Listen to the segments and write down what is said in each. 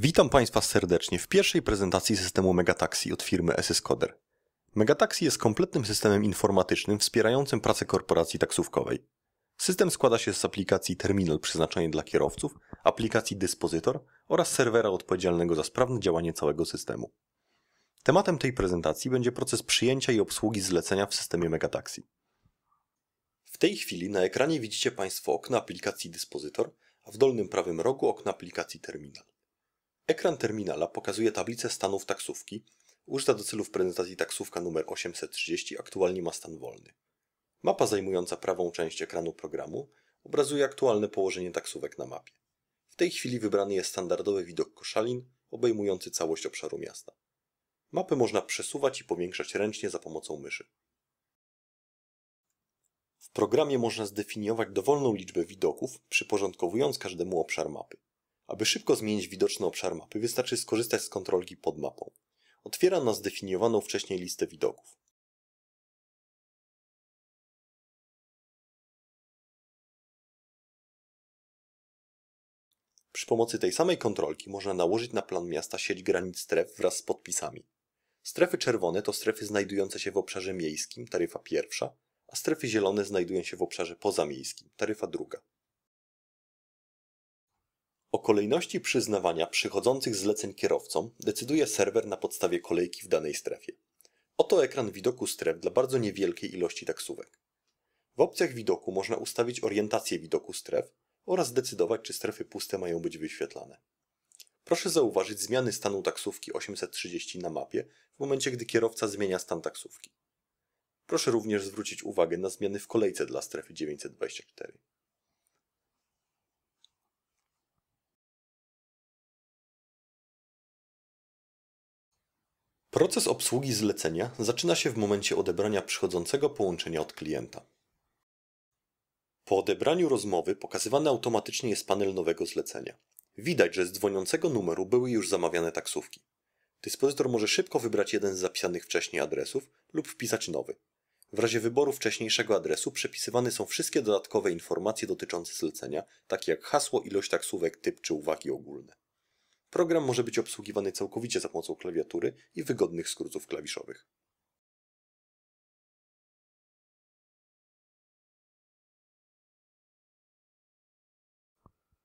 Witam Państwa serdecznie w pierwszej prezentacji systemu Megataxi od firmy SSCoder. Megataxi jest kompletnym systemem informatycznym wspierającym pracę korporacji taksówkowej. System składa się z aplikacji terminal przeznaczonej dla kierowców, aplikacji dyspozytor oraz serwera odpowiedzialnego za sprawne działanie całego systemu. Tematem tej prezentacji będzie proces przyjęcia i obsługi zlecenia w systemie Megataxi. W tej chwili na ekranie widzicie Państwo okno aplikacji dyspozytor, a w dolnym prawym rogu okno aplikacji terminal. Ekran terminala pokazuje tablicę stanów taksówki. Użyta do celów prezentacji taksówka numer 830 aktualnie ma stan wolny. Mapa zajmująca prawą część ekranu programu obrazuje aktualne położenie taksówek na mapie. W tej chwili wybrany jest standardowy widok koszalin obejmujący całość obszaru miasta. Mapę można przesuwać i powiększać ręcznie za pomocą myszy. W programie można zdefiniować dowolną liczbę widoków, przyporządkowując każdemu obszar mapy. Aby szybko zmienić widoczny obszar mapy, wystarczy skorzystać z kontrolki pod mapą. Otwiera ona zdefiniowaną wcześniej listę widoków. Przy pomocy tej samej kontrolki można nałożyć na plan miasta sieć granic stref wraz z podpisami. Strefy czerwone to strefy znajdujące się w obszarze miejskim, taryfa pierwsza, a strefy zielone znajdują się w obszarze pozamiejskim, taryfa druga. O kolejności przyznawania przychodzących zleceń kierowcom decyduje serwer na podstawie kolejki w danej strefie. Oto ekran widoku stref dla bardzo niewielkiej ilości taksówek. W opcjach widoku można ustawić orientację widoku stref oraz zdecydować, czy strefy puste mają być wyświetlane. Proszę zauważyć zmiany stanu taksówki 830 na mapie w momencie, gdy kierowca zmienia stan taksówki. Proszę również zwrócić uwagę na zmiany w kolejce dla strefy 924. Proces obsługi zlecenia zaczyna się w momencie odebrania przychodzącego połączenia od klienta. Po odebraniu rozmowy pokazywany automatycznie jest panel nowego zlecenia. Widać, że z dzwoniącego numeru były już zamawiane taksówki. Dyspozytor może szybko wybrać jeden z zapisanych wcześniej adresów lub wpisać nowy. W razie wyboru wcześniejszego adresu przepisywane są wszystkie dodatkowe informacje dotyczące zlecenia, takie jak hasło, ilość taksówek, typ czy uwagi ogólne. Program może być obsługiwany całkowicie za pomocą klawiatury i wygodnych skrótów klawiszowych.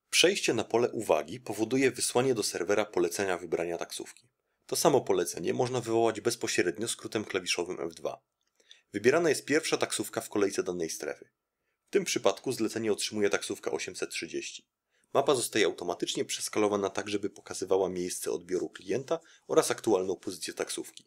Przejście na pole uwagi powoduje wysłanie do serwera polecenia wybrania taksówki. To samo polecenie można wywołać bezpośrednio skrótem klawiszowym F2. Wybierana jest pierwsza taksówka w kolejce danej strefy. W tym przypadku zlecenie otrzymuje taksówka 830. Mapa zostaje automatycznie przeskalowana tak, żeby pokazywała miejsce odbioru klienta oraz aktualną pozycję taksówki.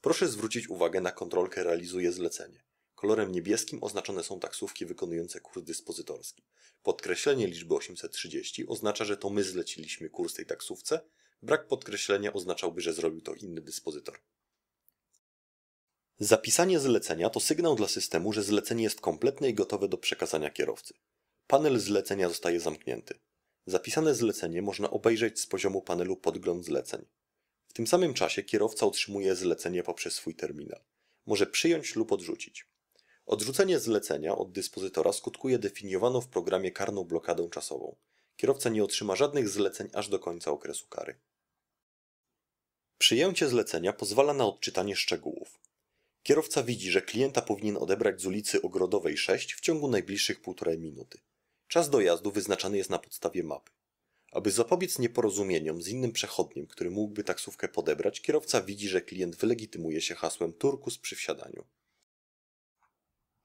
Proszę zwrócić uwagę na kontrolkę realizuje zlecenie. Kolorem niebieskim oznaczone są taksówki wykonujące kurs dyspozytorski. Podkreślenie liczby 830 oznacza, że to my zleciliśmy kurs tej taksówce. Brak podkreślenia oznaczałby, że zrobił to inny dyspozytor. Zapisanie zlecenia to sygnał dla systemu, że zlecenie jest kompletne i gotowe do przekazania kierowcy. Panel zlecenia zostaje zamknięty. Zapisane zlecenie można obejrzeć z poziomu panelu podgląd zleceń. W tym samym czasie kierowca otrzymuje zlecenie poprzez swój terminal. Może przyjąć lub odrzucić. Odrzucenie zlecenia od dyspozytora skutkuje definiowaną w programie karną blokadą czasową. Kierowca nie otrzyma żadnych zleceń aż do końca okresu kary. Przyjęcie zlecenia pozwala na odczytanie szczegółów. Kierowca widzi, że klienta powinien odebrać z ulicy Ogrodowej 6 w ciągu najbliższych półtorej minuty. Czas dojazdu wyznaczany jest na podstawie mapy. Aby zapobiec nieporozumieniom z innym przechodniem, który mógłby taksówkę podebrać, kierowca widzi, że klient wylegitymuje się hasłem Turkus przy wsiadaniu.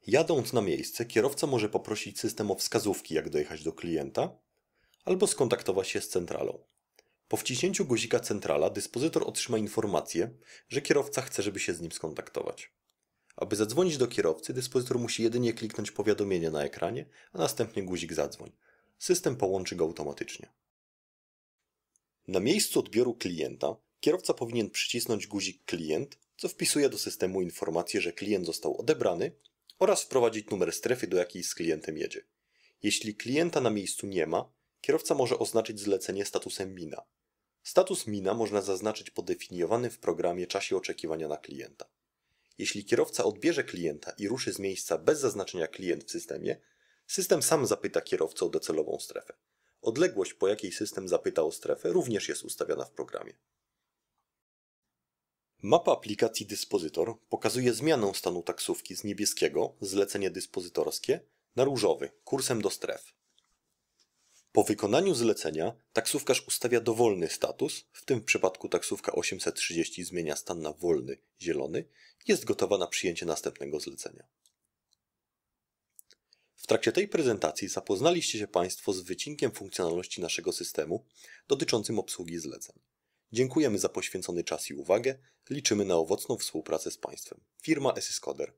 Jadąc na miejsce, kierowca może poprosić system o wskazówki, jak dojechać do klienta, albo skontaktować się z centralą. Po wciśnięciu guzika centrala dyspozytor otrzyma informację, że kierowca chce, żeby się z nim skontaktować. Aby zadzwonić do kierowcy, dyspozytor musi jedynie kliknąć powiadomienie na ekranie, a następnie guzik zadzwoń. System połączy go automatycznie. Na miejscu odbioru klienta kierowca powinien przycisnąć guzik klient, co wpisuje do systemu informację, że klient został odebrany oraz wprowadzić numer strefy, do jakiej z klientem jedzie. Jeśli klienta na miejscu nie ma, kierowca może oznaczyć zlecenie statusem mina. Status mina można zaznaczyć po definiowanym w programie czasie oczekiwania na klienta. Jeśli kierowca odbierze klienta i ruszy z miejsca bez zaznaczenia klient w systemie, system sam zapyta kierowcę o docelową strefę. Odległość, po jakiej system zapyta o strefę, również jest ustawiana w programie. Mapa aplikacji Dyspozytor pokazuje zmianę stanu taksówki z niebieskiego, zlecenie dyspozytorskie, na różowy, kursem do stref. Po wykonaniu zlecenia taksówkarz ustawia dowolny status, w tym przypadku taksówka 830 zmienia stan na wolny, zielony, jest gotowa na przyjęcie następnego zlecenia. W trakcie tej prezentacji zapoznaliście się Państwo z wycinkiem funkcjonalności naszego systemu dotyczącym obsługi zleceń. Dziękujemy za poświęcony czas i uwagę. Liczymy na owocną współpracę z Państwem. Firma Esyskoder.